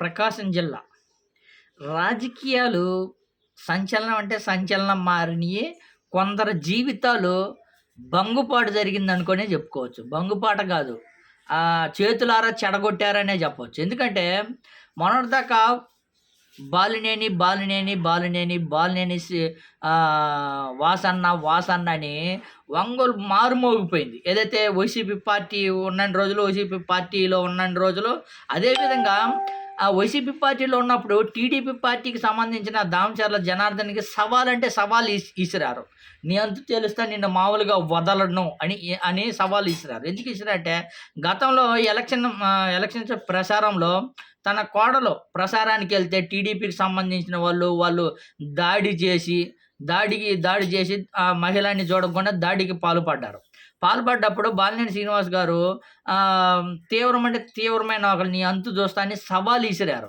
ప్రకాశం జిల్లా. రాజకీయాలు సంచలనం అంటే సంచలనం మారినయి కొందరు జీవితాలు బంగుపాటు జరిగింది అనుకునే చెప్పుకోవచ్చు. బంగుపాట కాదు. ఆ, చేతులారా చెడగొట్టారనే చెప్పవచ్చు ఎందుకంటే మొన్నటిదాకా బాలినేని బాలినేని బాలినేని బాలినేని వాసన్న వాసన్న అని ఒంగోలు మారుమోగిపోయింది. ఏదైతే వైసీపీ పార్టీ ఉన్న రోజులు వైసీపీ పార్టీలో ఉన్న రోజులు అదేవిధంగా ఆ వైసీపీ పార్టీలో ఉన్నప్పుడు టీడీపీ పార్టీకి సంబంధించిన దామచర్ల జనార్దన్కి సవాల్ అంటే సవాల్ ఇసిరారు నీ అంతు తెలుస్తా నిన్ను మామూలుగా వదలను అని అని సవాల్ ఇసిరారు ఎందుకు ఇసిరంటే గతంలో ఎలక్షన్ ఎలక్షన్ ఎలక్షన్స్ ప్రచారంలో తన కోడలు ప్రసారానికి వెళ్తే టీడీపీకి సంబంధించిన వాళ్ళు వాళ్ళు దాడి చేసి దాడికి దాడి చేసి ఆ మహిళని చూడకుండా దాడికి పాల్పడ్డారు. పాల్పడ్డప్పుడు బాలినేని శ్రీనివాస్ గారు తీవ్రమంటే తీవ్రమైన ఒకరు నీ అంతు దోస్తాన్ని అని ఇసిరారు.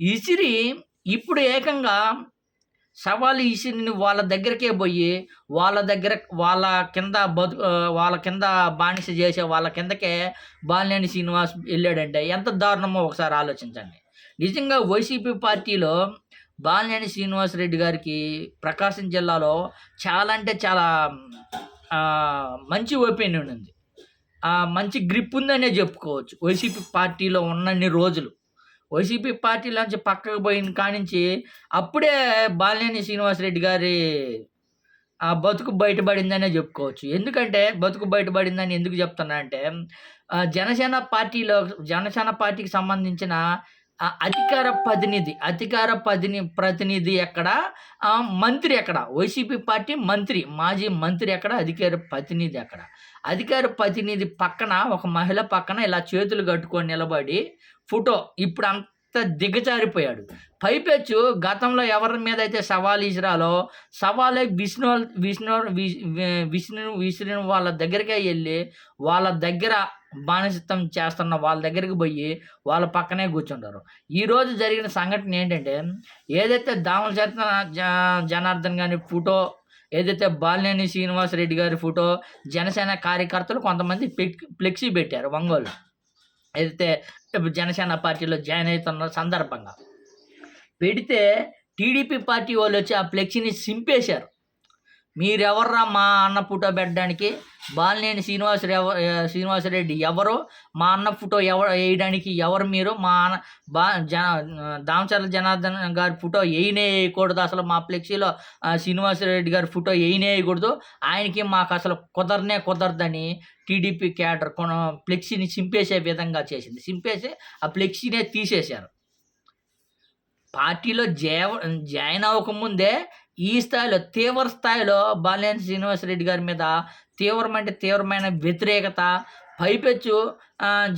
ఇసిరి ఇప్పుడు ఏకంగా సవాలు ఇసిరిని వాళ్ళ దగ్గరకే పోయి వాళ్ళ దగ్గర వాళ్ళ కింద బతు వాళ్ళ కింద బానిస చేసే వాళ్ళ కిందకే బాలినేని శ్రీనివాస్ వెళ్ళాడంటే ఎంత దారుణమో ఒకసారి ఆలోచించండి. నిజంగా వైసీపీ పార్టీలో బాలినేని శ్రీనివాస్ రెడ్డి గారికి ప్రకాశం జిల్లాలో చాలా అంటే చాలా మంచి ఒపీనియన్ ఉంది. మంచి గ్రిప్ ఉందనే చెప్పుకోవచ్చు. వైసీపీ పార్టీలో ఉన్నన్ని రోజులు. వైసీపీ పార్టీలోంచి పక్కకు పోయిన కానించి అప్పుడే బాలినేని శ్రీనివాసరెడ్డి గారి ఆ బతుకు బయటపడిందనే చెప్పుకోవచ్చు. ఎందుకంటే బతుకు బయటపడిందని ఎందుకు చెప్తున్నా అంటే జనసేన పార్టీలో జనసేన పార్టీకి సంబంధించిన అధికార ప్రతినిధి అధికార ప్రతిని ప్రతినిధి ఎక్కడ? మంత్రి ఎక్కడ? వైసీపీ పార్టీ మంత్రి మాజీ మంత్రి ఎక్కడ? అధికార ప్రతినిధి ఎక్కడ? అధికార ప్రతినిధి పక్కన ఒక మహిళ పక్కన ఇలా చేతులు కట్టుకొని నిలబడి ఫోటో ఇప్పుడు అంత దిగజారిపోయాడు. పైపెచ్చు గతంలో ఎవరి మీద అయితే సవాల్ ఇసిరాలో సవాలే విష్ణు విష్ణు వి- విష్ణు విసిరిన వాళ్ళ దగ్గరికే వెళ్ళి వాళ్ళ దగ్గర బానిసత్వం చేస్తున్న వాళ్ళ దగ్గరికి పోయి వాళ్ళ పక్కనే కూర్చుంటారు. ఈ రోజు జరిగిన సంఘటన ఏంటంటే ఏదైతే దామల చేత జ- జనార్దన్ గారి ఫోటో ఏదైతే బాలినేని శ్రీనివాస్ రెడ్డి గారి ఫోటో జనసేన కార్యకర్తలు కొంతమంది ఫ్లెక్సీ పెట్టారు ఒంగోలు. ఏదైతే ఇప్పుడు జనసేన పార్టీలో జాయిన్ అవుతున్న సందర్భంగా పెడితే టీడీపీ పార్టీ వాళ్ళు వచ్చి ఆ ఫ్లెక్సీని సింపేశారు మీరెవర్రా మా అన్న ఫోటో పెట్టడానికి? బాలినేని శ్రీనివాస శ్రీనివాసరెడ్డి ఎవరు? మా అన్న ఫోటో ఎవరు వేయడానికి ఎవరు మీరు? మా అన్న బా జన దామచర్ల జనార్దన్ గారి ఫోటో వేయనే వేయకూడదు అసలు మా ఫ్లెక్సీలో శ్రీనివాసరెడ్డి గారి ఫోటో వేయనే వేయకూడదు ఆయనకి మాకు అసలు కుదరనే కుదరదని టీడీపీ క్యాడర్ కొన ఫ్లెక్సీని చింపేసే విధంగా చేసింది. చింపేసి ఆ ఫ్లెక్సీనే తీసేశారు. పార్టీలో జేవ జాయిన్ అవ్వకముందే ఈ స్థాయిలో తీవ్ర స్థాయిలో బాలినేని శ్రీనివాసరెడ్డి గారి మీద తీవ్రమైన తీవ్రమైన వ్యతిరేకత పైపెచ్చు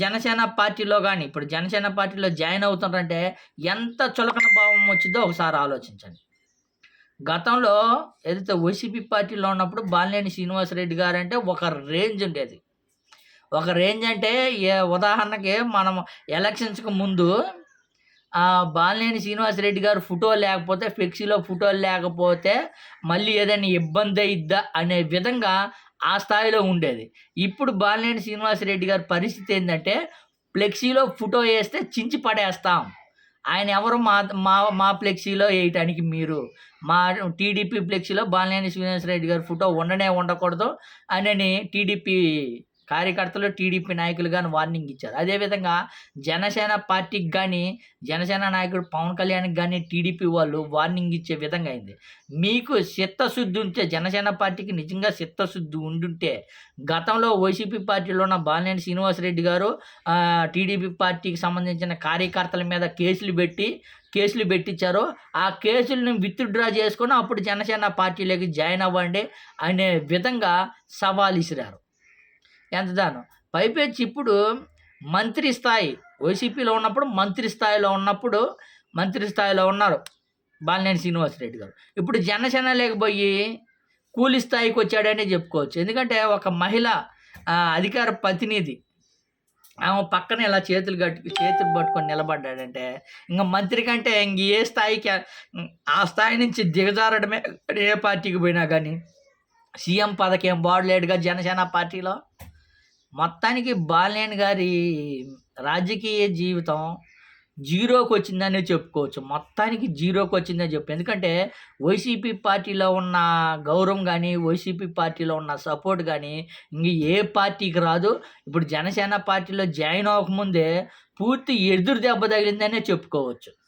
జనసేన పార్టీలో కానీ ఇప్పుడు జనసేన పార్టీలో జాయిన్ అవుతున్నారంటే ఎంత చులకన భావం వచ్చిందో ఒకసారి ఆలోచించండి. గతంలో ఏదైతే వైసీపీ పార్టీలో ఉన్నప్పుడు బాలినేని శ్రీనివాసరెడ్డి గారు అంటే ఒక రేంజ్ ఉండేది. ఒక రేంజ్ అంటే ఉదాహరణకి మనం ఎలక్షన్స్కి ముందు బాలినేని శ్రీనివాసరెడ్డి గారు ఫోటో లేకపోతే ఫ్లెక్సీలో ఫోటో లేకపోతే మళ్ళీ ఏదైనా ఇబ్బంది అయిద్దా అనే విధంగా ఆ స్థాయిలో ఉండేది. ఇప్పుడు బాలినేని శ్రీనివాసరెడ్డి గారి పరిస్థితి ఏంటంటే ఫ్లెక్సీలో ఫోటో వేస్తే చించి పడేస్తాం. ఆయన ఎవరు మా మా మా ఫ్లెక్సీలో వేయటానికి మీరు? మా టీడీపీ ఫ్లెక్సీలో బాలినేని శ్రీనివాసరెడ్డి గారి ఫోటో ఉండనే ఉండకూడదు. అని టీడీపీ కార్యకర్తలు టీడీపీ నాయకులు కానీ వార్నింగ్ ఇచ్చారు. అదేవిధంగా జనసేన పార్టీకి కానీ జనసేన నాయకుడు పవన్ కళ్యాణ్కి కానీ టీడీపీ వాళ్ళు వార్నింగ్ ఇచ్చే విధంగా అయింది. మీకు చిత్తశుద్ధి ఉంటే జనసేన పార్టీకి నిజంగా చిత్తశుద్ధి ఉండుంటే గతంలో వైసీపీ పార్టీలో ఉన్న బాలినేని శ్రీనివాసరెడ్డి గారు టీడీపీ పార్టీకి సంబంధించిన కార్యకర్తల మీద కేసులు పెట్టి కేసులు పెట్టించారు ఆ కేసులను విత్డ్రా చేసుకొని అప్పుడు జనసేన పార్టీలోకి జాయిన్ అవ్వండి అనే విధంగా సవాల్ ఇసిరారు. ఎంత దానం? ఇప్పుడు మంత్రి స్థాయి వైసీపీలో ఉన్నప్పుడు మంత్రి స్థాయిలో ఉన్నప్పుడు మంత్రి స్థాయిలో ఉన్నారు బాలినేని శ్రీనివాసరెడ్డి గారు. ఇప్పుడు జనసేన లేకపోయి కూలి స్థాయికి వచ్చాడనే చెప్పుకోవచ్చు. ఎందుకంటే ఒక మహిళ అధికార ప్రతినిధి ఆమె పక్కన ఇలా చేతులు కట్టు చేతులు పట్టుకొని నిలబడ్డాడంటే ఇంకా మంత్రి కంటే ఇంక ఏ స్థాయికి ఆ స్థాయి నుంచి దిగజారడమే ఏ పార్టీకి పోయినా కానీ సీఎం పదకేం బాడలేడుగా జనసేన పార్టీలో? మొత్తానికి బాలినేని గారి రాజకీయ జీవితం జీరోకి వచ్చిందనే చెప్పుకోవచ్చు. మొత్తానికి జీరోకి వచ్చిందని చెప్పు. ఎందుకంటే వైసీపీ పార్టీలో ఉన్న గౌరవం కానీ వైసీపీ పార్టీలో ఉన్న సపోర్ట్ కానీ ఇంక ఏ పార్టీకి రాదు. ఇప్పుడు జనసేన పార్టీలో జాయిన్ అవ్వకముందే పూర్తి ఎదురు దెబ్బ తగిలిందనే చెప్పుకోవచ్చు.